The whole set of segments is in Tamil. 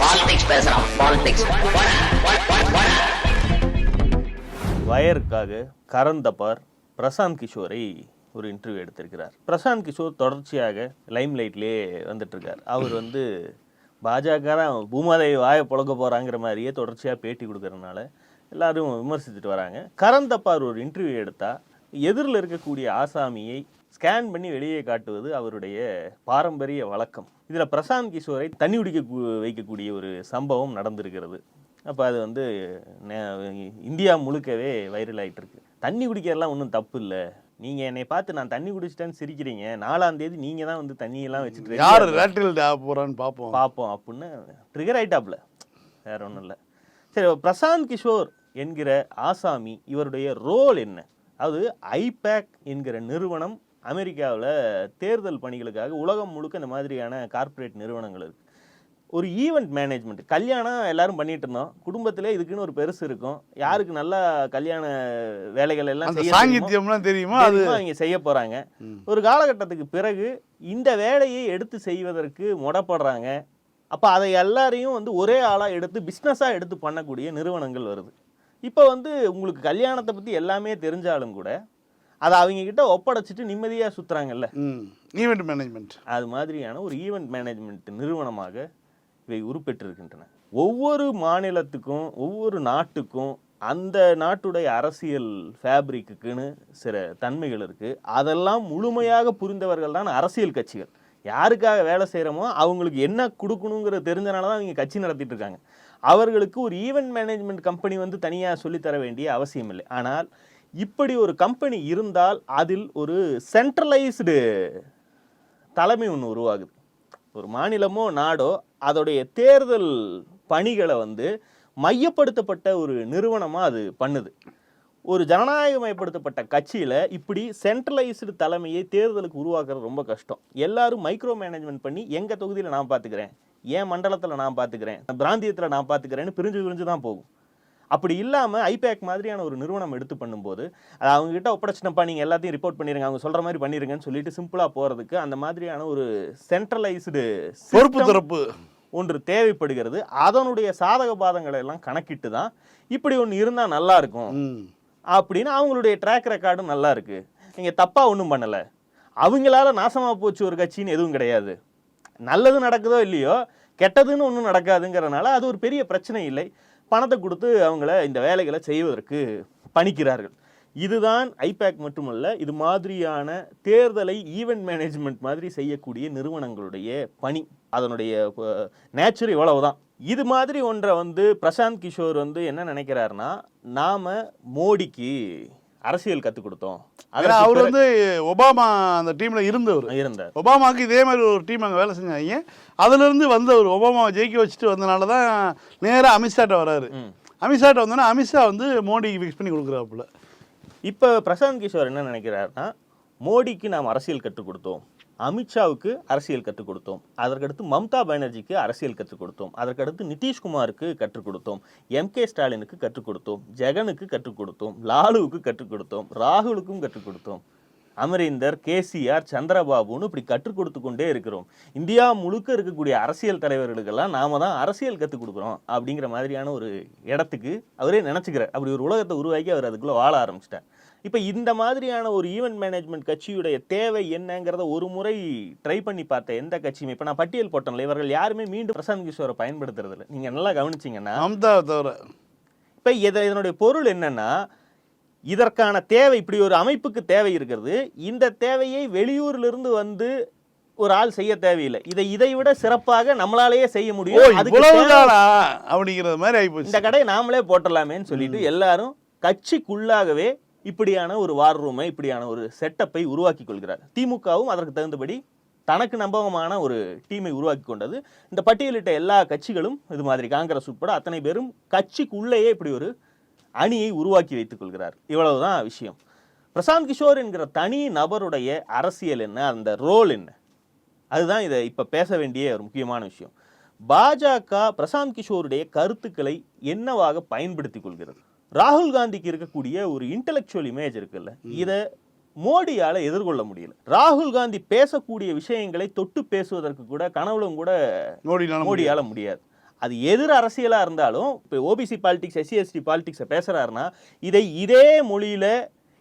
பாலிடிக்ஸ் பேசுறான் பாலிடிக்ஸ் வயருக்காக கரண் பிரசாந்த் கிஷோரை ஒரு இன்டர்வியூ எடுத்திருக்கிறார். பிரசாந்த் கிஷோர் தொடர்ச்சியாக லைம் லைட்லேயே வந்துட்டுருக்கார். அவர் வந்து பாஜகலாம் பூமாதேவி வாயை புழக்க போகிறாங்கிற மாதிரியே தொடர்ச்சியாக பேட்டி கொடுக்கறதுனால எல்லாரும் விமர்சித்துட்டு வராங்க. கரண் தப்பார் ஒரு இன்டர்வியூ எடுத்தால் எதிரில் இருக்கக்கூடிய ஆசாமியை ஸ்கேன் பண்ணி வெளியே காட்டுவது அவருடைய பாரம்பரிய வழக்கம். இதில் பிரசாந்த் கிஷோரை தண்ணி குடிக்க வைக்கக்கூடிய ஒரு சம்பவம் நடந்திருக்கிறது. அப்போ அது வந்து இந்தியா முழுக்கவே வைரல் ஆயிட்டு இருக்கு தண்ணி குடிக்கிறதுலாம் ஒன்றும் தப்பு இல்லை. நீங்கள் என்னை பார்த்து நான் தண்ணி குடிச்சிட்டேன்னு சிரிக்கிறீங்க. நாலாம் தேதி நீங்கள் தான் வந்து தண்ணியெல்லாம் வச்சுட்டு யார். ரேட்டில் போறான்னு பார்ப்போம். பார்ப்போம் அப்படின்னு ட்ரிகர் ஆயிட்டாப்ல வேற ஒன்றும் இல்லை. சரி பிரசாந்த் கிஷோர் என்கிற ஆசாமி இவருடைய ரோல் என்ன? அது ஐபேக் என்கிற நிறுவனம் அமெரிக்காவில் தேர்தல் பணிகளுக்காக உலகம் முழுக்க இந்த மாதிரியான கார்ப்பரேட் நிறுவனங்கள் இருக்கு. ஒரு ஈவெண்ட் மேனேஜ்மெண்ட் கல்யாணம் எல்லாரும் பண்ணிட்டு இருந்தோம். குடும்பத்திலே இதுக்குன்னு ஒரு பெருசு இருக்கும். யாருக்கு நல்லா கல்யாண வேலைகள் எல்லாம் சாங்கித்யம்லாம் தெரியுமா அது? அவங்க செய்ய போறாங்க. ஒரு காலகட்டத்துக்கு பிறகு இந்த வேலையை எடுத்து செய்வதற்கு முடப்படுறாங்க. அப்போ அதை எல்லாரையும் வந்து ஒரே ஆளாக எடுத்து பிஸ்னஸாக எடுத்து பண்ணக்கூடிய நிறுவனங்கள் வருது. இப்போ வந்து உங்களுக்கு கல்யாணத்தை பற்றி எல்லாமே தெரிஞ்சாலும் கூட அதை அவங்க கிட்ட ஒப்படைச்சிட்டு நிம்மதியாக சுற்றுறாங்கல்ல ஈவெண்ட் மேனேஜ்மெண்ட் அது மாதிரியான ஒரு ஈவெண்ட் மேனேஜ்மெண்ட் நிறுவனமாக இவை உருப்பெற்றிருக்கின்றன. ஒவ்வொரு மாநிலத்துக்கும் ஒவ்வொரு நாட்டுக்கும் அந்த நாட்டுடைய அரசியல் ஃபேப்ரிக்குன்னு சில தன்மைகள் இருக்குது அதெல்லாம் முழுமையாக புரிந்தவர்கள் தான் அரசியல் கட்சிகள். யாருக்காக வேலை செய்கிறோமோ அவங்களுக்கு என்ன கொடுக்கணுங்கிறது தெரிஞ்சனால தான் அவங்க கட்சி நடத்திட்டு இருக்காங்க. அவர்களுக்கு ஒரு ஈவெண்ட் மேனேஜ்மெண்ட் கம்பெனி வந்து தனியாக சொல்லித்தர வேண்டிய அவசியம் இல்லை ஆனால் இப்படி ஒரு கம்பெனி இருந்தால் அதில் ஒரு சென்ட்ரலைஸ்டு தலைமை ஒன்று உருவாகுது. ஒரு மாநிலமோ நாடோ அதோடைய தேர்தல் பணிகளை வந்து மையப்படுத்தப்பட்ட ஒரு நிறுவனமாக அது பண்ணுது. ஒரு ஜனநாயகமயப்படுத்தப்பட்ட கட்சியில் இப்படி சென்ட்ரலைஸ்டு தலைமையை தேர்தலுக்கு உருவாக்குறது ரொம்ப கஷ்டம். எல்லாரும் மைக்ரோ மேனேஜ்மெண்ட் பண்ணி எங்கள் தொகுதியில் நான் பார்த்துக்கிறேன் என் மண்டலத்தில் நான் பார்த்துக்கிறேன் பிராந்தியத்தில் நான் பார்த்துக்கிறேன்னு பிரிஞ்சு பிரிஞ்சு தான் போகும். அப்படி இல்லாமல் ஐபேக் மாதிரியான ஒரு நிறுவனம் எடுத்து பண்ணும்போது அது அவங்க கிட்ட ஒப்படைச்சினப்பா நீங்கள் எல்லாத்தையும் ரிப்போர்ட் பண்ணிருங்க அவங்க சொல்கிற மாதிரி பண்ணிருங்கன்னு சொல்லிட்டு சிம்பிளாக போகிறதுக்கு அந்த மாதிரியான ஒரு சென்ட்ரலைஸ்டு பொறுப்பு திறப்பு. ஒன்று தேவைப்படுகிறது. அதனுடைய சாதக பாதங்களை எல்லாம் கணக்கிட்டு தான் இப்படி ஒன்று இருந்தால் நல்லா இருக்கும். அப்படின்னு அவங்களுடைய ட்ராக் ரெக்கார்டும் நல்லா இருக்கு. நீங்கள் தப்பாக ஒன்றும் பண்ணலை. அவங்களால நாசமாக போச்சு ஒரு கட்சின்னு எதுவும் கிடையாது. நல்லது நடக்குதோ இல்லையோ கெட்டதுன்னு ஒன்றும் நடக்காதுங்கிறனால அது ஒரு பெரிய பிரச்சனை இல்லை. பணத்தை கொடுத்து அவங்கள இந்த வேலைகளை செய்வதற்கு பணிக்கிறார்கள். இதுதான் ஐபேக் மட்டுமல்ல இது மாதிரியான தேர்தலை ஈவெண்ட் மேனேஜ்மெண்ட் மாதிரி செய்யக்கூடிய நிறுவனங்களுடைய பணி. அதனுடைய நேச்சர் இவ்வளவுதான். இது மாதிரி ஒன்றை வந்து பிரசாந்த் கிஷோர் வந்து என்ன நினைக்கிறாருன்னா நாம் மோடிக்கு அரசியல் கற்றுக் கொடுத்தோம். அதற்கு அவர் வந்து ஒபாமா அந்த டீம்ல இருந்தவர். இருந்தார். ஒபாமாவுக்கு இதே மாதிரி ஒரு டீம் அங்கே வேலை செஞ்சாங்க. அதுலேருந்து வந்தவர் ஒபாமாவை ஜெயிக்க வச்சுட்டு வந்தனால தான் நேராக அமித்ஷாட்ட வராரு. அமித்ஷாட்ட வந்தோன்னா அமித்ஷா வந்து மோடிக்கு ஃபிக்ஸ் பண்ணி கொடுக்குறாப்புல. இப்போ பிரசாந்த் கிஷோர் என்ன நினைக்கிறாருன்னா மோடிக்கு நாம் அரசியல் கற்றுக் கொடுத்தோம். அமித்ஷாவுக்கு அரசியல் கற்றுக் கொடுத்தோம். அதற்கடுத்து மம்தா பானர்ஜிக்கு அரசியல் கற்றுக் கொடுத்தோம். அதற்கடுத்து நிதிஷ்குமாருக்கு கற்றுக் கொடுத்தோம். எம் கே ஸ்டாலினுக்கு கற்றுக் கொடுத்தோம். ஜெகனுக்கு கற்றுக் கொடுத்தோம். லாலுவுக்கு கற்றுக் கொடுத்தோம். ராகுலுக்கும் கற்றுக் கொடுத்தோம். அமரீந்தர் கேசிஆர் சந்திரபாபுன்னு இப்படி கற்றுக் கொடுத்து கொண்டே இருக்கிறோம். இந்தியா முழுக்க இருக்கக்கூடிய அரசியல் தலைவர்களுக்கெல்லாம் நாம தான் அரசியல் கற்றுக் கொடுக்குறோம் அப்படிங்கிற மாதிரியான ஒரு இடத்துக்கு அவரே நினச்சிக்கிறார். அப்படி ஒரு உலகத்தை உருவாக்கி அவர் அதுக்குள்ளே வாழ ஆரம்பிச்சிட்டார். இப்போ இந்த மாதிரியான ஒரு ஈவெண்ட் மேனேஜ்மெண்ட் கட்சியுடைய தேவை என்னங்கிறத ஒரு முறை ட்ரை பண்ணி பார்த்த எந்த கட்சியுமே இப்போ நான் பட்டியல் போட்டேன்ல இவர்கள் யாருமே மீண்டும் பிரசாந்த் கிஷோரை பயன்படுத்துறது இல்லை நீங்கள் நல்லா கவனிச்சிங்கன்னா இப்போ இதை இதனுடைய பொருள் என்னன்னா இதற்கான தேவை இப்படி ஒரு அமைப்புக்கு தேவை இருக்கிறது. இந்த தேவையை வெளியூர்ல இருந்து வந்து ஒரு ஆள் செய்ய தேவையில்லை. இதை இதை விட சிறப்பாக நம்மளாலேயே செய்ய முடியும். அப்படிங்கிறது மாதிரி இந்த கடையை நாமளே போட்டுடலாமேன்னு சொல்லிட்டு எல்லாரும் கட்சிக்குள்ளாகவே இப்படியான ஒரு வார் ரூமை இப்படியான ஒரு செட்டப்பை உருவாக்கி கொள்கிறார். திமுகவும் அதற்கு தகுந்தபடி தனக்கு நம்பகமான ஒரு டீமை உருவாக்கி கொண்டது. இந்த பட்டியலிட்ட எல்லா கட்சிகளும் இது மாதிரி காங்கிரஸ் உட்பட அத்தனை பேரும் கட்சிக்குள்ளேயே இப்படி ஒரு அணியை உருவாக்கி வைத்துக் கொள்கிறார். இவ்வளவுதான் விஷயம். பிரசாந்த் கிஷோர் என்கிற தனி நபருடைய அரசியல் என்ன அந்த ரோல் என்ன? அதுதான் இதை இப்போ பேச வேண்டிய ஒரு முக்கியமான விஷயம். பாஜக பிரசாந்த் கிஷோருடைய கருத்துக்களை என்னவாக பயன்படுத்தி கொள்கிறது? ராகுல் காந்திக்கு இருக்கக்கூடிய ஒரு இன்டெலெக்சுவல் இமேஜ் இருக்குல்ல இதை மோடியால எதிர்கொள்ள முடியல. ராகுல் காந்தி பேசக்கூடிய விஷயங்களை தொட்டு பேசுவதற்கு கூட கனவுலும் கூட மோடியால முடியாது. அது எதிர் அரசியலா இருந்தாலும் இப்போ ஓபிசி பாலிடிக்ஸ் எஸ்சி எஸ்டி பாலிடிக்ஸை பேசுறாருன்னா இதை இதே மொழியில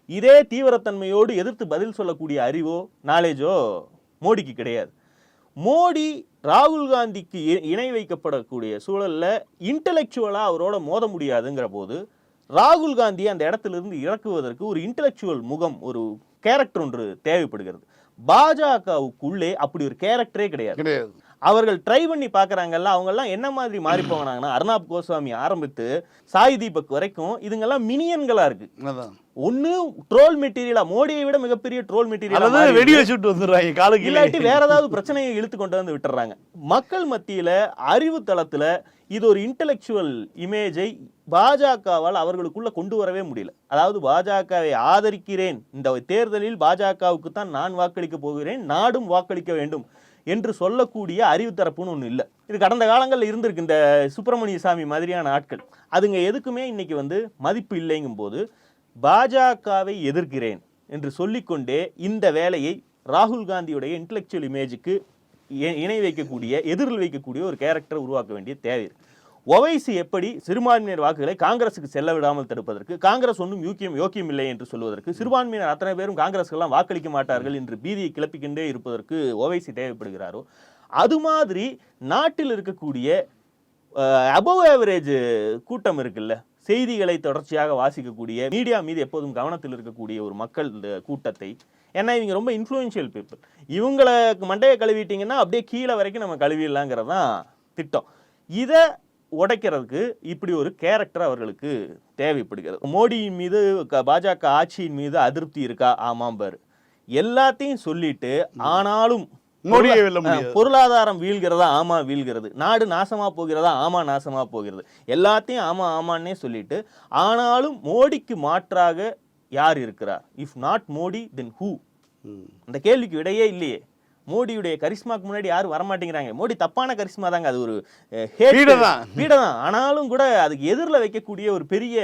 இதே தீவிரத்தன்மையோடு எதிர்த்து பதில் சொல்லக்கூடிய அறிவோ நாலேஜோ மோடிக்கு கிடையாது. மோடி ராகுல் காந்திக்கு இ- இணை வைக்கப்படக்கூடிய சூழல்ல இன்டெலெக்சுவலா அவரோட மோத முடியாதுங்கிற போது ராகுல் காந்தியை அந்த இடத்திலிருந்து இறக்குவதற்கு ஒரு இன்டெலெக்சுவல் முகம் ஒரு கேரக்டர் ஒன்று தேவைப்படுகிறது. பாஜகவுக்குள்ளே அப்படி ஒரு கேரக்டரே கிடையாது. கிடையாது. அவர்கள் ட்ரை பண்ணி பார்க்கறாங்கல்ல அவங்கெல்லாம் என்ன மாதிரி மாறி போனாங்கன்னா அர்ணாப் கோஸ்வாமி ஆரம்பித்து சாய் தீபக் வரைக்கும் இதுங்கெல்லாம் மினியன்களா இருக்கு. அதான். ஒண்ணு ட்ரோல் மெட்டீரியலா மோடியை விட மிகப்பெரிய ட்ரோல் மெட்டீரியல் வெடி வச்சுட்டு வந்துடுறாங்க காலுக்கு இல்லாட்டி வேற ஏதாவது பிரச்சனையை இழுத்து கொண்டு வந்து விட்டுறாங்க. மக்கள் மத்தியில அறிவு தளத்துல இது ஒரு இன்டெலெக்சுவல் இமேஜை பாஜகவால் அவர்களுக்குள்ள கொண்டு வரவே முடியல. அதாவது பாஜகவை ஆதரிக்கிறேன். இந்த தேர்தலில் பாஜகவுக்கு தான் நான் வாக்களிக்க போகிறேன். நாடும் வாக்களிக்க வேண்டும். என்று சொல்லக்கூடிய அறிவு தரப்புன்னு ஒன்று இல்லை. இது கடந்த காலங்களில் இருந்திருக்கு இந்த சுப்பிரமணிய சாமி மாதிரியான ஆட்கள். அதுங்க எதுக்குமே இன்னைக்கு வந்து மதிப்பு இல்லைங்கும் போது பாஜகவை எதிர்க்கிறேன் என்று சொல்லிக்கொண்டே இந்த வேலையை ராகுல் காந்தியுடைய இன்டெலெக்சுவல் இமேஜுக்கு இ- இணை வைக்கக்கூடிய எதிரில் வைக்கக்கூடிய ஒரு கேரக்டரை உருவாக்க வேண்டிய தேவை இருக்குது ஒவைசி எப்படி சிறுபான்மையினர் வாக்குகளை காங்கிரஸுக்கு செல்ல விடாமல் தடுப்பதற்கு காங்கிரஸ் ஒன்றும் யூக்கியம் யோக்கியம் இல்லை என்று சொல்வதற்கு சிறுபான்மையினர் அத்தனை பேரும் காங்கிரஸ்க்கெல்லாம் வாக்களிக்க மாட்டார்கள் என்று பீதியை கிளப்பிக்கின்றே இருப்பதற்கு ஒவைசி தேவைப்படுகிறாரோ? அது மாதிரி நாட்டில் இருக்கக்கூடிய அபவ் ஆவரேஜ் கூட்டம் இருக்குல்ல செய்திகளை தொடர்ச்சியாக வாசிக்கக்கூடிய மீடியா மீது எப்போதும் கவனத்தில் இருக்கக்கூடிய ஒரு மக்கள் இந்த கூட்டத்தை ஏன்னா இவங்க ரொம்ப இன்ஃப்ளூயன்ஷியல் பீப்புள் இவங்களை மண்டையை கழுவிட்டிங்கன்னா அப்படியே கீழே வரைக்கும் நம்ம கழுவிடலாங்கிறது தான் திட்டம். இதை உடைக்கிறதுக்கு இப்படி ஒரு கேரக்டர் அவர்களுக்கு தேவைப்படுகிறது. மோடியின் மீது பாஜக ஆட்சியின் மீது அதிருப்தி இருக்கா? ஆமாம் பாரு. எல்லாத்தையும் சொல்லிட்டு ஆனாலும் பொருளாதாரம் வீழ்கிறதா? ஆமா வீழ்கிறது. நாடு நாசமா போகிறதா? ஆமா நாசமா போகிறது. எல்லாத்தையும் ஆமா ஆமான்னே சொல்லிட்டு ஆனாலும் மோடிக்கு மாற்றாக யார் இருக்கிறார்? If not Modi then who. அந்த கேள்விக்கு விடையே இல்லையே. மோடியுடைய கரிஸ்மாக்கு முன்னாடி யாரும் வரமாட்டேங்கிறாங்க. மோடி தப்பான கரிஸ்மா தாங்க. அது ஒரு பீடைதான். ஆனாலும் கூட அதுக்கு எதிரில் வைக்கக்கூடிய ஒரு பெரிய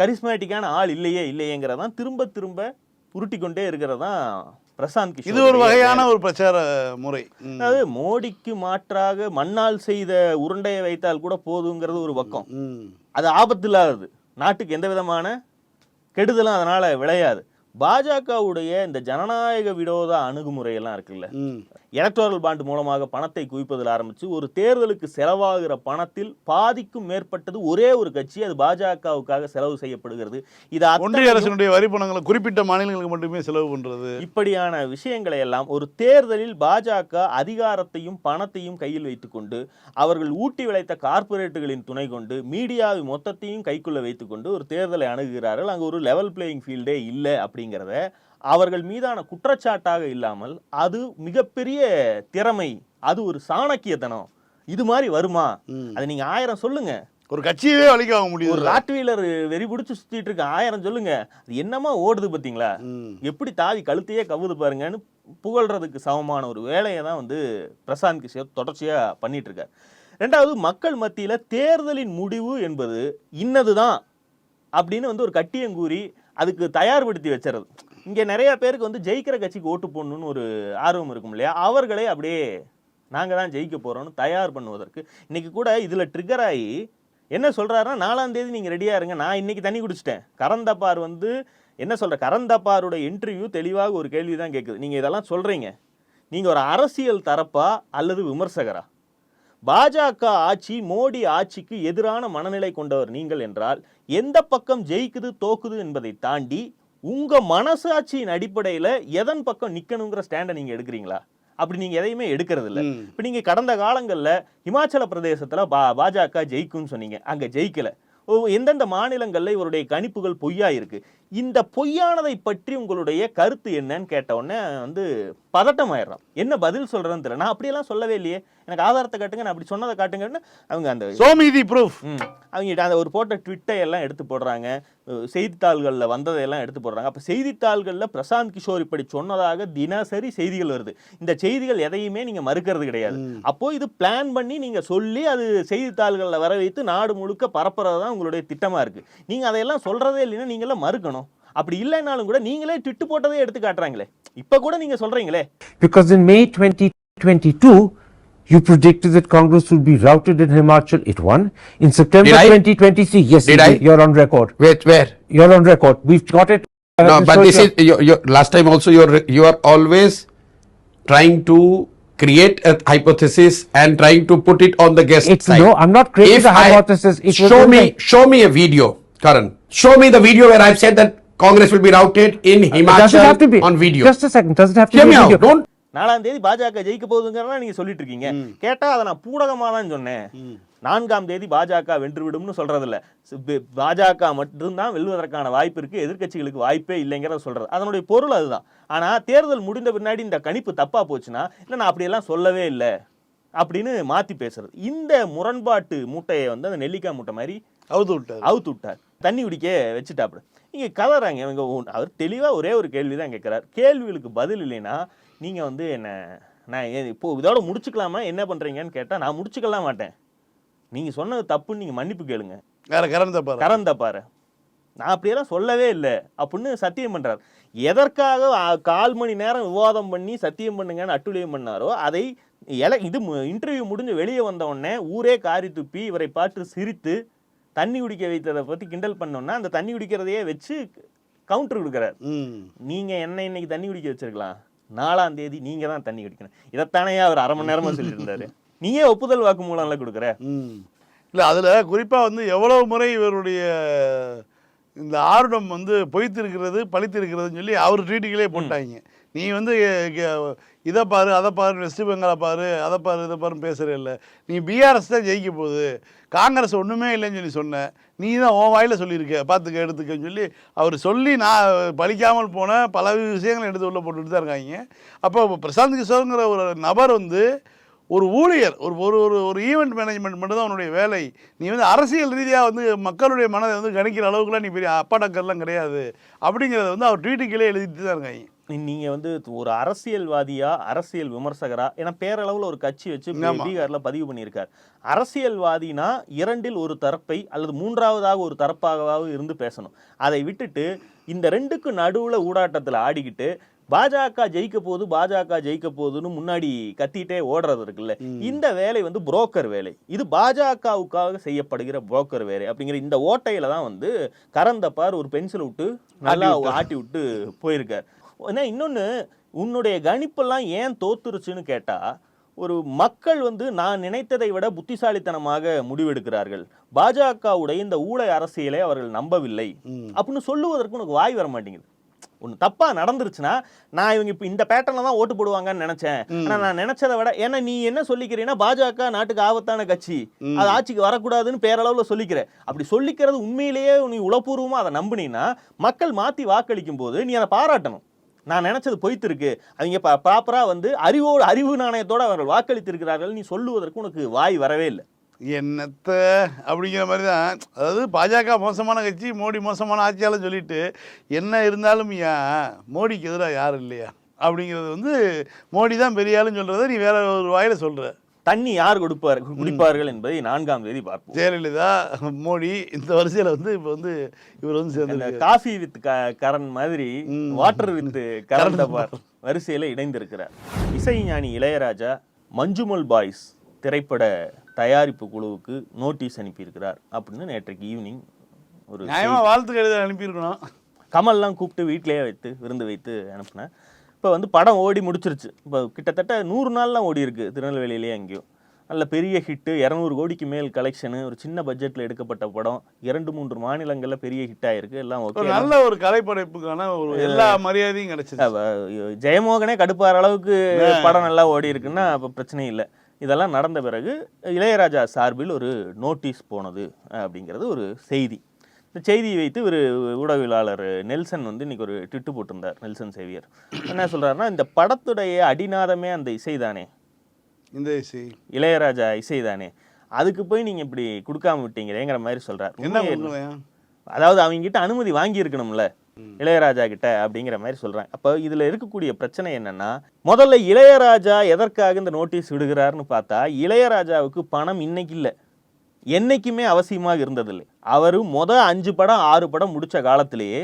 கரிஸ்மேட்டிக்கான ஆள் இல்லையே இல்லையேங்கிறதான் திரும்ப திரும்ப உருட்டி கொண்டே இருக்கிறதான் பிரசாந்த் கிஷோர் இது ஒரு வகையான ஒரு பிரச்சார முறை. அதாவது மோடிக்கு மாற்றாக மண்ணால் செய்த உருண்டையை வைத்தால் கூட போதுங்கிறது ஒரு பக்கம். அது ஆபத்து இல்லாதது. நாட்டுக்கு எந்த விதமான கெடுதலும் அதனால விளையாது. பாஜகவுடைய இந்த ஜனநாயக விரோத அணுகுமுறையெல்லாம் இருக்குல்ல. எலக்டோரல் பாண்ட் மூலமாக பணத்தை குவிப்பதில் ஆரம்பிச்சு ஒரு தேர்தலுக்கு செலவாகிற பணத்தில் பாதிக்கும் மேற்பட்டது ஒரே ஒரு கட்சி அது பாஜகவுக்காக செலவு செய்யப்படுகிறது. இது ஒன்றிய அரசினுடைய வரி பணங்களை குறிப்பிட்ட மாநிலங்களுக்கு மட்டுமே செலவு பண்றது. இப்படியான விஷயங்களை எல்லாம் ஒரு தேர்தலில் பாஜக அதிகாரத்தையும் பணத்தையும் கையில் வைத்துக்கொண்டு அவர்கள் ஊட்டி விளைத்த கார்ப்பரேட்டுகளின் துணை கொண்டு மீடியாவை மொத்தத்தையும் கைக்குள்ள வைத்துக்கொண்டு ஒரு தேர்தலை அணுகுகிறார்கள். அங்கே ஒரு லெவல் பிளேயிங் ஃபீல்டே இல்லை அப்படிங்கிறத அவர்கள் மீதான குற்றச்சாட்டாக இல்லாமல் அது மிகப்பெரிய திறமை அது ஒரு சாணக்கியத்தனம். இது மாதிரி வருமா. அதை நீங்க ஆயிரம் சொல்லுங்க. ஒரு கட்சியவே வலிக்க வாங்க ஒரு ராட்வீலர் வெறி பிடிச்சு சுத்திட்டு இருக்க. ஆயிரம் சொல்லுங்க. அது என்னமா ஓடுது பாத்தீங்களா. எப்படி தாவி கழுத்தையே கவுது பாருங்கன்னு புகழ்றதுக்கு சமமான ஒரு வேலையை தான் வந்து பிரசாந்த் கிஷோர் தொடர்ச்சியாக பண்ணிட்டு இருக்கார். ரெண்டாவது மக்கள் மத்தியில தேர்தலின் முடிவு என்பது இன்னதுதான் அப்படின்னு வந்து ஒரு கட்டியங்கூறி அதுக்கு தயார்படுத்தி வச்சுறது. இங்கே நிறைய பேருக்கு வந்து ஜெயிக்கிற கட்சிக்கு ஓட்டு போடணும்னு ஒரு ஆர்வம் இருக்கும் இல்லையா? அவர்களே அப்படியே நாங்கள் தான் ஜெயிக்க போகிறோம்னு தயார் பண்ணுவதற்கு இன்றைக்கி கூட இதில் ட்ரிகர் ஆகி என்ன சொல்கிறாருன்னா நாலாம் தேதி நீங்கள் ரெடியாக இருங்க. நான் இன்றைக்கி தண்ணி குடிச்சிட்டேன். கரந்தப்பார் வந்து என்ன சொல்கிற கரந்தப்பாரோட இன்டர்வியூ தெளிவாக ஒரு கேள்வி தான் கேட்குது நீங்கள் இதெல்லாம் சொல்கிறீங்க நீங்கள் ஒரு அரசியல் தரப்பா அல்லது விமர்சகரா? பாஜக ஆட்சி மோடி ஆட்சிக்கு எதிரான மனநிலை கொண்டவர் நீங்கள் என்றால் எந்த பக்கம் ஜெயிக்குது தோக்குது என்பதை தாண்டி உங்க மனசாட்சியின் அடிப்படையில எதன் பக்கம் நிக்கணுங்கிற ஸ்டாண்டை நீங்க எடுக்கிறீங்களா? அப்படி நீங்க எதையுமே எடுக்கிறது இல்ல. இப்ப நீங்க கடந்த காலங்கள்ல இமாச்சல பிரதேசத்துல பா பாஜக ஜெயிக்கும்னு சொன்னீங்க. அங்க ஜெயிக்கல. ஓ, எந்தெந்த மாநிலங்கள்ல இவருடைய கணிப்புகள் பொய்யா இருக்கு இந்த பொய்யானதை பற்றி உங்களுடைய கருத்து என்னன்னு கேட்ட உடனே வந்து பதட்டம் ஆயிடுறான் என்ன பதில் சொல்றேன்னு தெரியல. நான் அப்படியெல்லாம் சொல்லவே இல்லையே. எனக்கு ஆதாரத்தை காட்டுங்க நான் அப்படி சொன்னதை காட்டுங்கன்னு அவங்க அந்த சோமிதி ப்ரூஃப். அவங்க அந்த ஒரு போட்ட ட்விட்டை எல்லாம் எடுத்து போடுறாங்க. செய்தித்தாள்களில் வந்ததையெல்லாம் எடுத்து போடுறாங்க. அப்போ செய்தித்தாள்களில் பிரசாந்த் கிஷோர் இப்படி சொன்னதாக தினசரி செய்திகள் வருது. இந்த செய்திகள் எதையுமே நீங்கள் மறுக்கிறது கிடையாது. அப்போ இது பிளான் பண்ணி நீங்கள் சொல்லி அது செய்தித்தாள்களில் வர வைத்து நாடு முழுக்க பரப்புறது தான் உங்களுடைய திட்டமாக இருக்குது நீங்கள் அதையெல்லாம் சொல்கிறதே இல்லைன்னா நீங்களாம் மறுக்கணும். அப்படி இல்லைனாலும் கூட நீங்களே ட்விட்டு போட்டதே எடுத்து காட்டுறாங்களே இப்போ கூட நீங்கள் சொல்கிறீங்களே Because in May 2022, You predicted that Congress would be routed in Himachal. It won. In September Did I? 2023, yes, Did you I? did. you're on record. Wait, where? You're on record. We've got it. I No, can but show this you. is you, you, last time also you're you are always trying to create a hypothesis and trying to put it on the guest It's side. no, I'm not creating If a I- hypothesis. It was show in me the- show me a video, Karan. Show me the video where I've said that Congress will be routed in It doesn't Himachal have to be. on video. Just a second. Doesn't have to Hear be me a out. video. Don't நாலாம் தேதி பாஜக ஜெயிக்க போகுதுங்கிறதா நீங்க சொல்லிட்டு இருக்கீங்க கேட்டா அதை நான் பூடகமா தான் சொன்னேன். நான்காம் தேதி பாஜக வென்று விடும்னு சொல்றது இல்ல பாஜக மட்டும்தான் வெல்வதற்கான வாய்ப்பு இருக்கு எதிர்க்கட்சிகளுக்கு வாய்ப்பே இல்லைங்கிறத சொல்றது. அதனுடைய பொருள் அதுதான். ஆனா தேர்தல் முடிந்த பின்னாடி இந்த கணிப்பு தப்பா போச்சுன்னா இல்ல நான் அப்படியெல்லாம் சொல்லவே இல்லை. அப்படின்னு மாத்தி பேசுறது. இந்த முரண்பாட்டு மூட்டையை வந்து அந்த நெல்லிக்காய் மூட்டை மாதிரி அவுத்து விட்டார். அவுத்து விட்டார். தண்ணி குடிக்க வச்சுட்டாப்புல. இங்கே கதறாங்க. இவங்க அவர் தெளிவாக ஒரே ஒரு கேள்வி தான் கேட்குறாரு கேள்விகளுக்கு பதில் இல்லைன்னா நீங்கள் வந்து என்ன நான் ஏ- இப்போ இதோட முடிச்சுக்கலாமா? என்ன பண்ணுறீங்கன்னு கேட்டால் நான் முடிச்சுக்கலாம் மாட்டேன். நீங்கள் சொன்னது தப்புன்னு நீங்கள் மன்னிப்பு கேளுங்க. வேற கரண்ட் தப்பாரு. கறந்த பாரு நான் அப்படியெல்லாம் சொல்லவே இல்லை. அப்படின்னு சத்தியம் பண்றார். எதற்காக கால் மணி நேரம் விவாதம் பண்ணி சத்தியம் பண்ணுங்கன்னு அட்டுழியம் பண்ணாரோ அதை எல இது இன்டர்வியூ முடிஞ்சு வெளியே வந்த உடனே ஊரே காரி துப்பி இவரை பார்த்து சிரித்து தண்ணி குடிக்க வைத்ததை பற்றி கிண்டல் பண்ணோன்னா அந்த தண்ணி குடிக்கிறதையே வச்சு கவுண்டர் கொடுக்குறார். ம். நீங்க என்ன இன்னைக்கு தண்ணி குடிக்க வச்சிருக்கலாம்? நாலாம் தேதி நீங்க தான் தண்ணி குடிக்கணும். இதைத்தானே அவர் அரை மணி நேரமா சொல்லிட்டு இருந்தாரு நீயே ஒப்புதல் வாக்கு மூலம்ல கொடுக்குற. ம். இல்லை அதில் குறிப்பாக வந்து எவ்வளவு முறை இவருடைய இந்த ஆர்வம் வந்து பொய்த்திருக்கிறது பழித்திருக்கிறதுன்னு சொல்லி அவர் ட்வீட்டுகளே போட்டாங்க. நீ வந்து இதை பாரு அதை பாரு வெஸ்ட் பெங்காலை பாரு அதை பாரு இதை பாருன்னு பேசுகிறே இல்லை. நீ பிஆர்எஸ் தான் ஜெயிக்க போகுது. காங்கிரஸ் ஒன்றுமே இல்லைன்னு சொல்லி சொன்னேன் நீ தான் உன் வாயில் சொல்லியிருக்க. பார்த்துக்க எடுத்துக்கன்னு சொல்லி அவர் சொல்லி நான் பழிக்காமல் போன பல விஷயங்களை எடுத்து உள்ள போட்டுட்டு தான் இருக்காங்க. அப்போ பிரசாந்த் கிஷோருங்கிற ஒரு நபர் வந்து ஒரு ஊழியர் ஒரு ஒரு ஒரு ஒரு ஈவெண்ட் மேனேஜ்மெண்ட் மட்டும் தான் உன்னுடைய வேலை. நீ வந்து அரசியல் ரீதியாக வந்து மக்களுடைய மனதை வந்து கணிக்கிற அளவுக்குலாம் நீ பெரிய அப்பாடக்கர்லாம் கிடையாது. அப்படிங்கிறத வந்து அவர் ட்வீட்டுகளே எழுதிட்டு தான் இருக்காங்க. நீங்க வந்து ஒரு அரசியல்வாதியா அரசியல் விமர்சகரா? ஏன்னா பேரளவுல ஒரு கட்சி வச்சு. பீகார்ல பதிவு பண்ணியிருக்கார். அரசியல்வாதினா இரண்டில் ஒரு தரப்பை அல்லது மூன்றாவதாக ஒரு தரப்பாகவாவது இருந்து பேசணும். அதை விட்டுட்டு இந்த ரெண்டுக்கு நடுவுல ஊடாட்டத்துல ஆடிக்கிட்டு பாஜக ஜெயிக்க போகுது பாஜக ஜெயிக்க போகுதுன்னு முன்னாடி கத்திட்டே ஓடுறது இருக்குல்ல. இந்த வேலை வந்து புரோக்கர் வேலை. இது பாஜகவுக்காக செய்யப்படுகிற புரோக்கர் வேலை அப்படிங்கிற இந்த ஓட்டையில தான் வந்து கரந்தப்பார் ஒரு பென்சில் விட்டு நல்லா ஆட்டி விட்டு போயிருக்கார். ஏன்னா இன்னொன்று உன்னுடைய கணிப்பெல்லாம் ஏன் தோத்துருச்சுன்னு கேட்டா ஒரு மக்கள் வந்து நான் நினைத்ததை விட புத்திசாலித்தனமாக முடிவெடுக்கிறார்கள். பாஜகவுடைய இந்த ஊழல் அரசியலை அவர்கள் நம்பவில்லை. அப்படின்னு சொல்லுவதற்கு உனக்கு வாய் வர மாட்டேங்குது. ஒன்று தப்பா நடந்துருச்சுன்னா நான் இவங்க இப்போ இந்த பேட்டர்ல தான் ஓட்டு போடுவாங்கன்னு நினைச்சேன். ஆனா நான் நினைச்சதை விட ஏன்னா நீ என்ன சொல்லிக்கிறீன்னா பாஜக நாட்டுக்கு ஆபத்தான கட்சி. அது ஆட்சிக்கு வரக்கூடாதுன்னு பேரளவுல சொல்லிக்கிற அப்படி சொல்லிக்கிறது உண்மையிலேயே நீ உளப்பூர்வமா அதை நம்புனீன்னா மக்கள் மாத்தி வாக்களிக்கும் போது நீ அதை பாராட்டணும். நான் நினச்சது பொய்த்திருக்கு. அவங்க அவங்க ப்ராப்பராக வந்து அறிவோடு அறிவு நாணயத்தோடு அவர்கள் வாக்களித்திருக்கிறார்கள். நீ சொல்லுவதற்கு உனக்கு வாய் வரவே இல்லை. என்னத்த அப்படிங்கிற மாதிரி தான். அதாவது பாஜக மோசமான கட்சி மோடி மோசமான ஆட்சியால் சொல்லிட்டு என்ன இருந்தாலும் ஏன் மோடிக்கு எதிராக யாரும் இல்லையா? அப்படிங்கிறது வந்து மோடி தான் பெரிய ஆளுன்னு சொல்கிறத நீ வேற ஒரு வாயில் சொல்கிற தண்ணி யார் கொடுப்பார் குடிப்பார்கள் என்பதை நான்காம் தேதி பார்ப்போம். ஜெயலலிதா மோடி இந்த வரிசையில் வந்து இப்போ வந்து இவர் வந்து சேர்ந்து காஃபி வித் கரண் மாதிரி. வாட்டர் வித் கரண் டபார் வரிசையில இணைந்திருக்கிறார். இசைஞானி இளையராஜா மஞ்சுமல் பாய்ஸ் திரைப்பட தயாரிப்பு குழுவுக்கு நோட்டீஸ் அனுப்பியிருக்கிறார் அப்படின்னு நேற்றைக்கு ஈவினிங் ஒரு நியாயமாக வாழ்த்து கடிதம் அனுப்பியிருக்கணும். கமல்லாம் கூப்பிட்டு வீட்டிலேயே வைத்து விருந்து வைத்து அனுப்புனேன் இப்போ வந்து படம் ஓடி முடிச்சிருச்சு. இப்போ கிட்டத்தட்ட நூறு நாள்லாம் ஓடி இருக்கு திருநெல்வேலியிலேயே அங்கேயும் நல்ல பெரிய ஹிட்டு இரநூறு கோடிக்கு மேல் கலெக்ஷனு ஒரு சின்ன பட்ஜெட்டில் எடுக்கப்பட்ட படம் இரண்டு மூன்று மாநிலங்களில் பெரிய ஹிட் ஆயிருக்கு எல்லாம் ஓகே நல்ல ஒரு கலைப்படைப்புக்கான ஒரு எல்லா மரியாதையும் கிடைச்சது ஜெயமோகனே கடுப்பாற அளவுக்கு படம் நல்லா ஓடி இருக்குன்னா அப்போ பிரச்சனை இல்லை. இதெல்லாம் நடந்த பிறகு இளையராஜா சார்பில் ஒரு நோட்டீஸ் போனது அப்படிங்கிறது ஒரு செய்தி. இந்த செய்தியை வைத்து ஒரு ஊடகவியலாளர் நெல்சன் வந்து இன்னைக்கு ஒரு ட்விட்டு போட்டிருந்தார் நெல்சன் சேவியர். என்ன சொல்றாருன்னா இந்த படத்துடைய அடிநாதமே அந்த இசைதானே? இந்த இசை. இளையராஜா இசைதானே? அதுக்கு போய் நீங்க இப்படி கொடுக்காம விட்டீங்களேங்கிற மாதிரி சொல்றார். என்ன அதாவது அவங்க கிட்ட அனுமதி வாங்கி இருக்கணும்ல இளையராஜா கிட்ட அப்படிங்கிற மாதிரி சொல்றாங்க அப்போ இதுல இருக்கக்கூடிய பிரச்சனை என்னன்னா முதல்ல இளையராஜா எதற்காக இந்த நோட்டீஸ் விடுகிறாருன்னு பார்த்தா இளையராஜாவுக்கு பணம் இன்னைக்கு இல்லை. என்றைக்குமே அவசியமாக இருந்ததில்லை. அவர் முத அஞ்சு படம் ஆறு படம் முடித்த காலத்திலேயே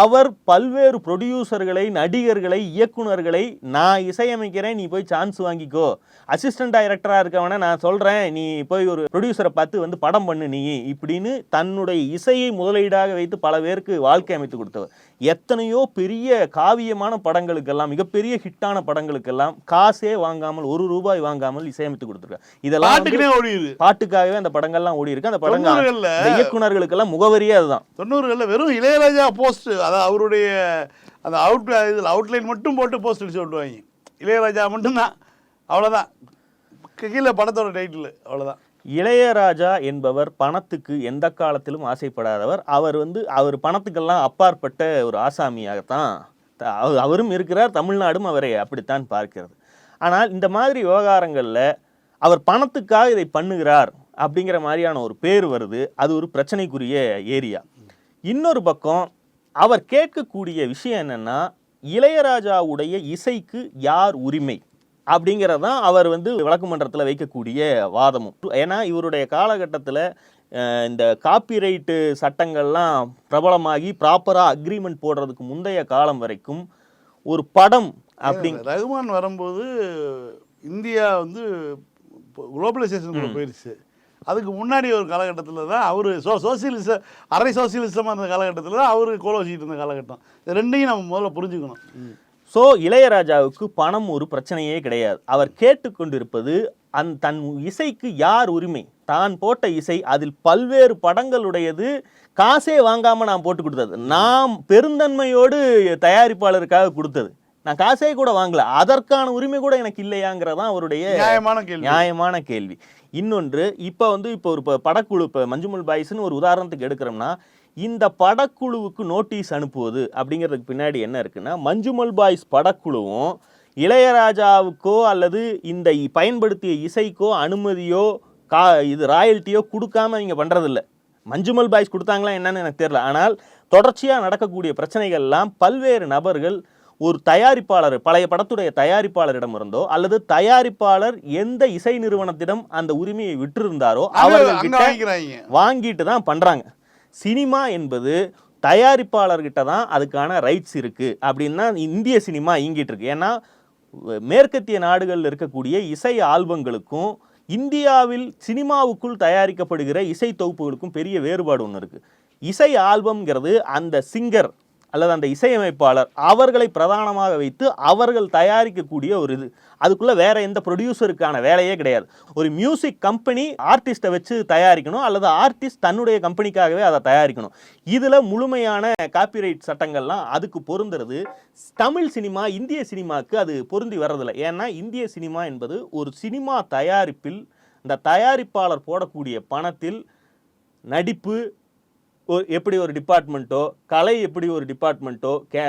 அவர் பல்வேறு ப்ரொடியூசர்களை நடிகர்களை இயக்குனர்களை நான் இசையமைக்கிறேன் நீ போய் சான்ஸ் வாங்கிக்கோ. அசிஸ்டன்ட் டைரக்டராக இருக்கவன நான் சொல்கிறேன் நீ போய் ஒரு ப்ரொடியூசரை பார்த்து வந்து படம் பண்ணு நீ இப்படின்னு தன்னுடைய இசையை முதலீடாக வைத்து பல பேருக்கு வாழ்க்கை அமைத்து கொடுத்தவர். எத்தனையோ பெரிய காவியமான படங்களுக்கெல்லாம் மிகப்பெரிய ஹிட்டான படங்களுக்கெல்லாம் காசே வாங்காமல் ஒரு ரூபாய் வாங்காமல் இசையமைத்து கொடுத்துருக்காரு இதெல்லாம் பாட்டுக்காகவே அந்த படங்கள்லாம் ஓடி இருக்கு அந்த படங்கள் இயக்குனர்களுக்கெல்லாம் முகவரியே அதுதான். தொண்ணூறுகளில் வெறும் இளையராஜா போஸ்ட் அதாவது அவருடைய அந்த அவுட் இதில் அவுட்லைன் மட்டும் போட்டு போஸ்ட் அடிச்சு விட்டுவாங்க இளையராஜா மட்டும்தான். அவ்வளோதான் கீழே படத்தோட டைட்டில் அவ்வளோதான் இளையராஜா என்பவர் பணத்துக்கு எந்த காலத்திலும் ஆசைப்படாதவர். அவர் வந்து அவர் பணத்துக்கெல்லாம் அப்பாற்பட்ட ஒரு ஆசாமியாகத்தான் த- அவரும் இருக்கிறார் தமிழ்நாடும் அவரை அப்படித்தான் பார்க்கிறது. ஆனால் இந்த மாதிரி விவகாரங்களில் அவர் பணத்துக்காக இதை பண்ணுகிறார் அப்படிங்கிற மாதிரியான ஒரு பேர் வருது. அது ஒரு பிரச்சனைக்குரிய ஏரியா. இன்னொரு பக்கம் அவர் கேட்கக்கூடிய விஷயம் என்னென்னா இளையராஜாவுடைய இசைக்கு யார் உரிமை? அப்படிங்கிறதான் அவர் வந்து விளக்குமன்றத்தில் வைக்கக்கூடிய வாதமும். ஏன்னா இவருடைய காலகட்டத்தில் இந்த காப்பிரைட்டு சட்டங்கள்லாம் பிரபலமாகி ப்ராப்பராக அக்ரிமெண்ட் போடுறதுக்கு முந்தைய காலம் வரைக்கும் ஒரு படம் அப்படி ரகுமான் வரும்போது இந்தியா வந்து குளோபலைசேஷன் போயிடுச்சு அதுக்கு முன்னாடி ஒரு காலகட்டத்தில் தான் அவர் சோ சோசியலிச அரை சோசியலிசமாக இருந்த காலகட்டத்தில் தான் அவர் கோல வச்சுக்கிட்டு இருந்த காலகட்டம். இது ரெண்டையும் நம்ம முதல்ல புரிஞ்சுக்கணும். ஸோ இளையராஜாவுக்கு பணம் ஒரு பிரச்சனையே கிடையாது. அவர் கேட்டுக்கொண்டிருப்பது அந் தன் இசைக்கு யார் உரிமை? தான் போட்ட இசை அதில் பல்வேறு படங்களுடையது. காசே வாங்காம நான் போட்டு கொடுத்தது. நாம் பெருந்தன்மையோடு தயாரிப்பாளருக்காக கொடுத்தது. நான் காசே கூட வாங்கல. அதற்கான உரிமை கூட எனக்கு இல்லையாங்கிறதான் அவருடைய நியாயமான கேள்வி. நியாயமான கேள்வி. இன்னொன்று இப்போ வந்து இப்போ ஒரு படக்குழு இப்போ மஞ்சுமல் பாய்ஸ்னு ஒரு உதாரணத்துக்கு எடுக்கிறோம்னா இந்த படக்குழுவுக்கு நோட்டீஸ் அனுப்புவது அப்படிங்கிறதுக்கு பின்னாடி என்ன இருக்குன்னா மஞ்சுமல் பாய்ஸ் படக்குழுவும் இளையராஜாவுக்கோ அல்லது இந்த பயன்படுத்திய இசைக்கோ அனுமதியோ கா இது ராயல்ட்டியோ கொடுக்காம இங்கே பண்ணுறதில்ல மஞ்சுமல் பாய்ஸ் கொடுத்தாங்களா என்னன்னு எனக்கு தெரியல. ஆனால் தொடர்ச்சியாக நடக்கக்கூடிய பிரச்சனைகள்லாம் பல்வேறு நபர்கள் ஒரு தயாரிப்பாளர் பழைய படத்துடைய தயாரிப்பாளரிடம் இருந்தோ அல்லது தயாரிப்பாளர் எந்த இசை நிறுவனத்திடம் அந்த உரிமையை விட்டிருந்தாரோ வாங்கிக்கிறாங்க. வாங்கிட்டு தான் பண்றாங்க. சினிமா என்பது தயாரிப்பாளர்கிட்ட தான் அதுக்கான ரைட்ஸ் இருக்குது அப்படின்னா இந்திய சினிமா இயங்கிட்டு இருக்கு. ஏன்னா மேற்கத்திய நாடுகளில் இருக்கக்கூடிய இசை ஆல்பங்களுக்கும் இந்தியாவில் சினிமாவுக்குள் தயாரிக்கப்படுகிற இசை தொகுப்புகளுக்கும் பெரிய வேறுபாடு ஒன்று இருக்குது இசை ஆல்பம்ங்கிறது அந்த சிங்கர் அல்லது அந்த இசையமைப்பாளர் அவர்களை பிரதானமாக வைத்து அவர்கள் தயாரிக்கக்கூடிய ஒரு இது. அதுக்குள்ள வேற எந்த ப்ரொடியூசருக்கான வேலையே கிடையாது. ஒரு மியூசிக் கம்பெனி ஆர்டிஸ்ட்டை வச்சு தயாரிக்கணும் அல்லது ஆர்டிஸ்ட் தன்னுடைய கம்பெனிக்காகவே அதை தயாரிக்கணும். இதில் முழுமையான காப்பிரைட் சட்டங்கள்லாம் அதுக்கு பொருந்துறது. தமிழ் சினிமா இந்திய சினிமாவுக்கு அது பொருந்தி வர்றதில்லை. ஏன்னா இந்திய சினிமா என்பது ஒரு சினிமா தயாரிப்பில் இந்த தயாரிப்பாளர் போடக்கூடிய பணத்தில் நடிப்பு ஒரு எப்படி ஒரு டிபார்ட்மெண்ட்டோ கலை எப்படி ஒரு டிபார்ட்மெண்ட்டோ கே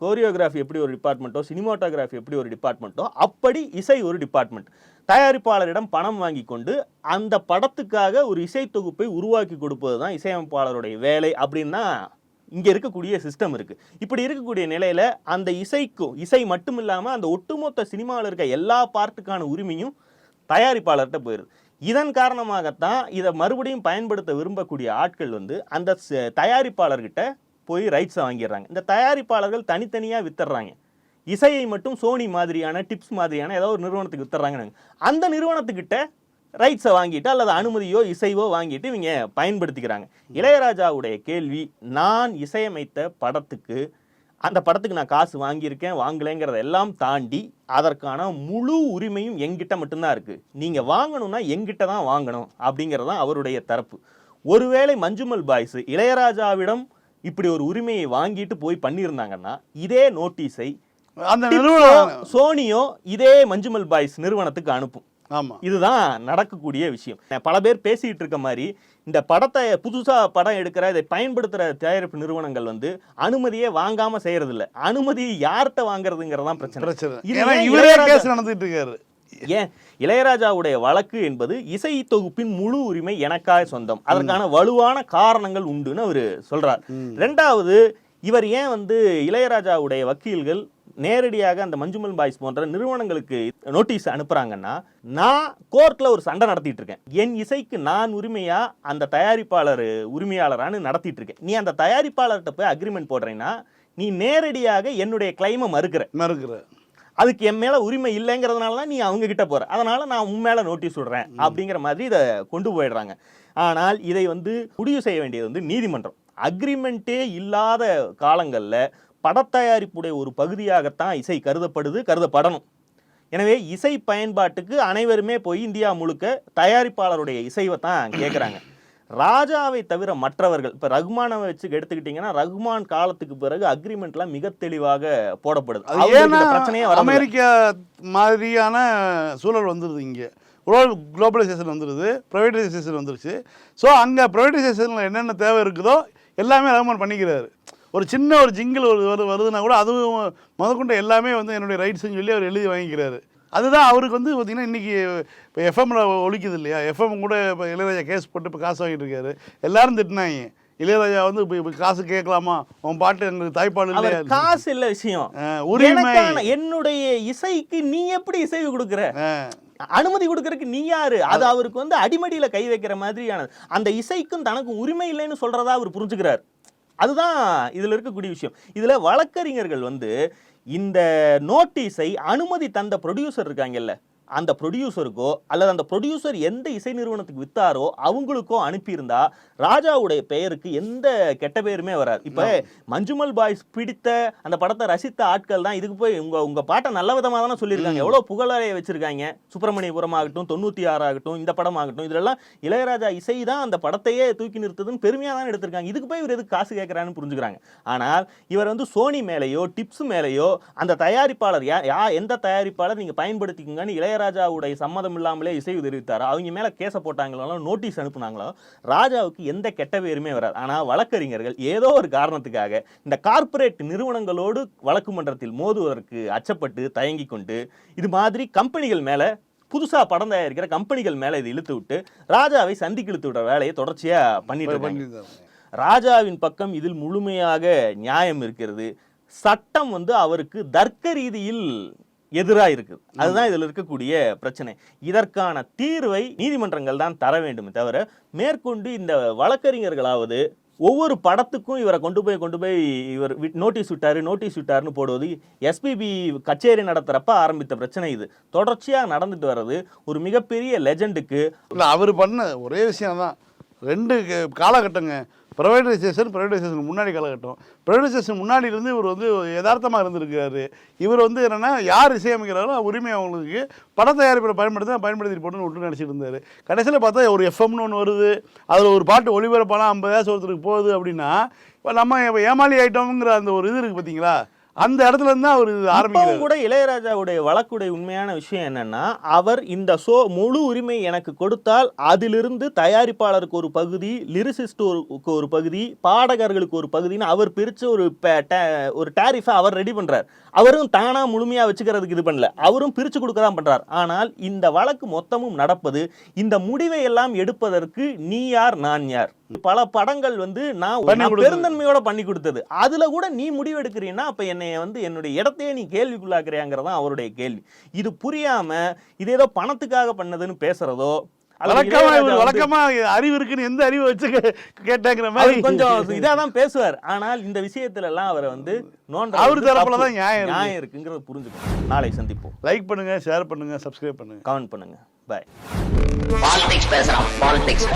கோரியோகிராஃபி எப்படி ஒரு டிபார்ட்மெண்ட்டோ சினிமாட்டோகிராஃபி எப்படி ஒரு டிபார்ட்மெண்ட்டோ அப்படி இசை ஒரு டிபார்ட்மெண்ட் தயாரிப்பாளரிடம் பணம் வாங்கி கொண்டு அந்த படத்துக்காக ஒரு இசை தொகுப்பை உருவாக்கி கொடுப்பது தான் இசையமைப்பாளருடைய வேலை அப்படின்னா இங்கே இருக்கக்கூடிய சிஸ்டம் இருக்குது இப்படி இருக்கக்கூடிய நிலையில் அந்த இசைக்கும் இசை மட்டும் இல்லாமல் அந்த ஒட்டுமொத்த சினிமாவில் இருக்க எல்லா பார்ட்டுக்கான உரிமையும் தயாரிப்பாளர்கிட்ட போயிடுது. இதன் காரணமாகத்தான் இதை மறுபடியும் பயன்படுத்த விரும்பக்கூடிய ஆட்கள் வந்து அந்த தயாரிப்பாளர்கிட்ட போய் ரைட்ஸை வாங்கிடுறாங்க. இந்த தயாரிப்பாளர்கள் தனித்தனியாக வித்துடுறாங்க. இசையை மட்டும் சோனி மாதிரியான டிப்ஸ் மாதிரியான ஏதோ ஒரு நிறுவனத்துக்கு வித்துறாங்கன்னு அந்த நிறுவனத்துக்கிட்ட ரைட்ஸை வாங்கிட்டு அல்லது அனுமதியோ இசைவோ வாங்கிட்டு இவங்க பயன்படுத்திக்கிறாங்க. இளையராஜாவுடைய கேள்வி நான் இசையமைத்த படத்துக்கு அந்த படத்துக்கு நான் காசு வாங்கியிருக்கேன் வாங்கலைங்கிறத எல்லாம் தாண்டி அதற்கான முழு உரிமையும் எங்கிட்ட மட்டும்தான் இருக்கு. நீங்க வாங்கணும்னா எங்கிட்ட தான் வாங்கணும் அப்படிங்கிறது தான் அவருடைய தரப்பு. ஒருவேளை மஞ்சுமல் பாய்ஸ் இளையராஜாவிடம் இப்படி ஒரு உரிமையை வாங்கிட்டு போய் பண்ணியிருந்தாங்கன்னா இதே நோட்டீஸை அந்த நிறுவனம் சோனியோ இதே மஞ்சுமல் பாய்ஸ் நிறுவனத்துக்கு அனுப்பும். ஆமா. இதுதான் நடக்கக்கூடிய விஷயம். பல பேர் பேசிட்டு இருக்க மாதிரி இந்த படத்தை புதுசா படம் எடுக்கிற இதை பயன்படுத்துற தயாரிப்பு நிறுவனங்கள் வந்து அனுமதியே வாங்காம செய்யறது இல்ல அனுமதி யார்கிட்ட வாங்குறதுங்கிறதான் பிரச்சனை. இவரே கேஸ் நடந்துட்டு இருக்காரு. ஏன்? இளையராஜாவுடைய வழக்கு என்பது இசை தொகுப்பின் முழு உரிமை எனக்காக சொந்தம். அதற்கான வலுவான காரணங்கள் உண்டுன்னு அவர் சொல்றார். ரெண்டாவது இவர் ஏன் வந்து இளையராஜாவுடைய வக்கீல்கள் நேரடியாக அந்த மஞ்சுமல் பாய்ஸ் போன்ற நிறுவனங்களுக்கு நோட்டீஸ் அனுப்புறாங்கன்னா நான் கோர்ட்ல ஒரு சண்டை நடத்திட்டு இருக்கேன் என் இசைக்கு நான் உரிமையா அந்த தயாரிப்பாளர் உரிமையாளரான்னு நடத்திட்டு இருக்கேன் நீ அந்த தயாரிப்பாளர்கிட்ட போய் அக்ரிமெண்ட் போடுறீன்னா நீ நேரடியாக என்னுடைய கிளைமை மறுக்கிற. மறுக்கிற. அதுக்கு என் மேல உரிமை இல்லைங்கிறதுனால தான் நீ அவங்க கிட்ட போற. அதனால நான் உன் மேல நோட்டீஸ் விடுறேன் அப்படிங்கிற மாதிரி இதை கொண்டு போயிடுறாங்க. ஆனால் இதை வந்து முடிவு செய்ய வேண்டியது வந்து நீதிமன்றம். அக்ரிமெண்ட்டே இல்லாத காலங்கள்ல படத்தயாரிப்புடைய ஒரு பகுதியாகத்தான் இசை கருதப்படுது கருதப்படணும். எனவே இசை பயன்பாட்டுக்கு அனைவருமே போய் இந்தியா முழுக்க தயாரிப்பாளருடைய இசைவை தான் கேட்குறாங்க ராஜாவை தவிர மற்றவர்கள் இப்போ ரகுமானை வச்சு எடுத்துக்கிட்டிங்கன்னா ரகுமான் காலத்துக்கு பிறகு அக்ரிமெண்ட்லாம் மிக தெளிவாக போடப்படுது. பிரச்சனையே அமெரிக்கா மாதிரியான சூழல் வந்துடுது இங்கே. குளோபலைசேஷன் வந்துடுது ப்ரைவேடைசேஷன் வந்துருச்சு. ஸோ அங்கே ப்ரைவேடைசேஷனில் என்னென்ன தேவை இருக்குதோ எல்லாமே ரகுமான் பண்ணிக்கிறாரு. ஒரு சின்ன ஒரு ஜிங்கிள் ஒரு வரு வருதுன்னா கூட அதுவும் முதற்கொண்டு எல்லாமே வந்து என்னுடைய ரைட்ஸ்னு சொல்லி அவர் எழுதி வாங்கிக்கிறாரு. அதுதான் அவருக்கு வந்து பார்த்திங்கன்னா இன்றைக்கி இப்போ எஃப்எம்ல ஒழிக்குது இல்லையா? எஃப்எம் கூட இப்போ இளையராஜா கேஸ் போட்டு இப்போ காசு வாங்கிட்டு இருக்காரு. எல்லாரும் திட்டினாங்க. இளையராஜா வந்து இப்போ காசு கேட்கலாமா? உன் பாட்டு எங்களுக்கு தாய்ப்பாடு இல்லையா? காசு இல்ல விஷயம். உரிமை. என்னுடைய இசைக்கு நீ எப்படி இசை கொடுக்குற? அனுமதி கொடுக்கறதுக்கு நீ யாரு? அது அவருக்கு வந்து அடிமடியில கை வைக்கிற மாதிரியானது அந்த இசைக்கும் தனக்கும் உரிமை இல்லைன்னு சொல்றதா அவர் புரிஞ்சுக்கிறார். அதுதான் இதில் இருக்கக்கூடிய விஷயம். இதில் வழக்கறிஞர்கள் வந்து இந்த நோட்டீஸை அனுமதி தந்த ப்ரொடியூசர் இருக்காங்கல்ல அந்த ப்ரொடியூசருக்கோ அல்லது அந்த ப்ரொடியூசர் எந்த இசை நிறுவனத்துக்கு வித்தாரோ அவங்களுக்கோ அனுப்பியிருந்தா ராஜாவுடைய பெயருக்கு எந்த கெட்ட பேருமே வராது. இப்ப மஞ்சுமல் பாய்ஸ் பிடித்த அந்த படத்தை ரசித்த ஆட்கள் தான் இதுக்கு போய் உங்க உங்க பாட்டை நல்ல விதமா தானே சொல்லியிருக்காங்க. எவ்வளவு புகழறைய வச்சிருக்காங்க. சுப்பிரமணியபுரம் ஆகட்டும் தொண்ணூத்தி ஆறு ஆகட்டும் இந்த படம் ஆகட்டும் இதெல்லாம் இளையராஜா இசை தான் அந்த படத்தையே தூக்கி நிறுத்துதுன்னு பெருமையா தான் எடுத்திருக்காங்க. இதுக்கு போய் இவர் எதுக்கு காசு கேட்கறான்னு புரிஞ்சுக்கிறாங்க. ஆனால் இவர் வந்து சோனி மேலேயோ டிப்ஸ் மேலேயோ அந்த தயாரிப்பாளர் யா எந்த தயாரிப்பாளர் நீங்க பயன்படுத்திக்கங்கன்னு இளையராஜாவுடைய சம்மதம் இல்லாமலே இசை தெரிவித்தாரோ? அவங்க மேல கேஸ போட்டாங்களோ நோட்டீஸ் அனுப்புனாங்களோ ராஜாவுக்கு எந்த கெட்ட பேருமே வராது. ஆனா வழக்கறிஞர்கள் ஏதோ ஒரு காரணத்துக்காக இந்த கார்ப்பரேட் நிறுவனங்களோடு வழக்கு மன்றத்தில் மோதுவதற்கு அச்சப்பட்டு தயங்கி கொண்டு இது மாதிரி கம்பெனிகள் மேல புதுசா படம் தயாரிக்கிற கம்பெனிகள் மேல இது இழுத்து விட்டு ராஜாவை சந்திக்கு இழுத்து விடுற வேலையை தொடர்ச்சியா பண்ணிட்டு. ராஜாவின் பக்கம் இதில் முழுமையாக நியாயம் இருக்கிறது. சட்டம் வந்து அவருக்கு தர்க்க ரீதியில் எதிராக இருக்குது அதுதான் இதில் இருக்கக்கூடிய பிரச்சனை. இதற்கான தீர்வை நீதிமன்றங்கள் தான் தர வேண்டுமே தவிர மேற்கொண்டு இந்த வழக்கறிஞர்களாவது ஒவ்வொரு படத்துக்கும் இவரை கொண்டு போய் கொண்டு போய் இவர் நோட்டீஸ் விட்டாரு நோட்டீஸ் விட்டாருன்னு போடுவது எஸ்பிபி கச்சேரி நடத்துறப்ப ஆரம்பித்த பிரச்சனை இது. தொடர்ச்சியாக நடந்துட்டு வர்றது ஒரு மிகப்பெரிய லெஜண்டுக்கு இல்லை அவர் பண்ண ஒரே விஷயம் தான் ரெண்டு காலகட்டங்க. ப்ரைவேடைசேஷன் ப்ரைவேடைசேஷன் முன்னாடி காலகட்டம். ப்ரைவேடைசேஷன் முன்னாடி இருந்து இவர் வந்து யதார்த்தமாக இருந்திருக்கிறாரு. இவர் வந்து என்னென்னா யார் இசையமைக்கிறாரோ உரிமை அவங்களுக்கு பட தயாரிப்பில் பயன்படுத்தி பயன்படுத்திட்டு போட்டுன்னு விட்டு நினச்சிட்டு இருந்தார். கடைசியில் பார்த்தா ஒரு எஃப்எம்னு ஒன்று வருது. அதில் ஒரு பாட்டு ஒளிபரப்பானா ஐம்பதாயிரம் ஒருத்தருக்கு போகுது அப்படின்னா இப்போ நம்ம ஏமாளி ஆகிட்டோங்கிற அந்த ஒரு இது இருக்குது பார்த்தீங்களா அந்த இடத்துல இருந்து அவர் ஆரம்பிக்கிறார். கூட இளையராஜாவுடைய வழக்குடைய உண்மையான விஷயம் என்னன்னா அவர் இந்த ஷோ முழு உரிமை எனக்கு கொடுத்தால் அதிலிருந்து தயாரிப்பாளருக்கு ஒரு பகுதி லிரிசிஸ்டுக்கு ஒரு பகுதி பாடகர்களுக்கு ஒரு பகுதின்னு அவர் பிரிச்சு ஒரு ஒரு டாரிஃபை அவர் ரெடி பண்றார். அவரும் தானா முழுமையா வச்சுக்கிறதுக்கு இது பண்ணல. அவரும் பிரிச்சு கொடுக்க தான் பண்றார். ஆனால் இந்த வழக்கு மொத்தமும் நடப்பது இந்த முடிவை எல்லாம் எடுப்பதற்கு நீ யார் நான் யார்? பல படங்கள் வந்து நான். பெருந்தன்மையோட பண்ணி கொடுத்தது அதுல கூட நீ முடிவு எடுக்கிறீன்னா அப்ப என்னைய வந்து என்னுடைய இடத்தையே நீ கேள்விக்குள்ளாக்குறியாங்கிறதான் அவருடைய கேள்வி இது புரியாம இது ஏதோ பணத்துக்காக பண்ணதுன்னு பேசுறதோ வழக்கமா வழக்கமா அறிவு இருக்குன்னு எந்த அறிவை வச்சு கேட்டாங்கிற மாதிரி. கொஞ்சம் இதாதான் பேசுவார். ஆனால் இந்த விஷயத்துல எல்லாம் அவரை வந்து நோண்ட அவர் தரப்புல தான் நியாயம். நியாயம் இருக்குங்கிறத புரிஞ்சுக்கணும். நாளை சந்திப்போம். லைக் பண்ணுங்க ஷேர் பண்ணுங்க சப்ஸ்கிரைப் பண்ணுங்க. கமெண்ட் பண்ணுங்க. பாய் பாலிடிக்ஸ் பேசுறான். பாலிடிக்ஸ்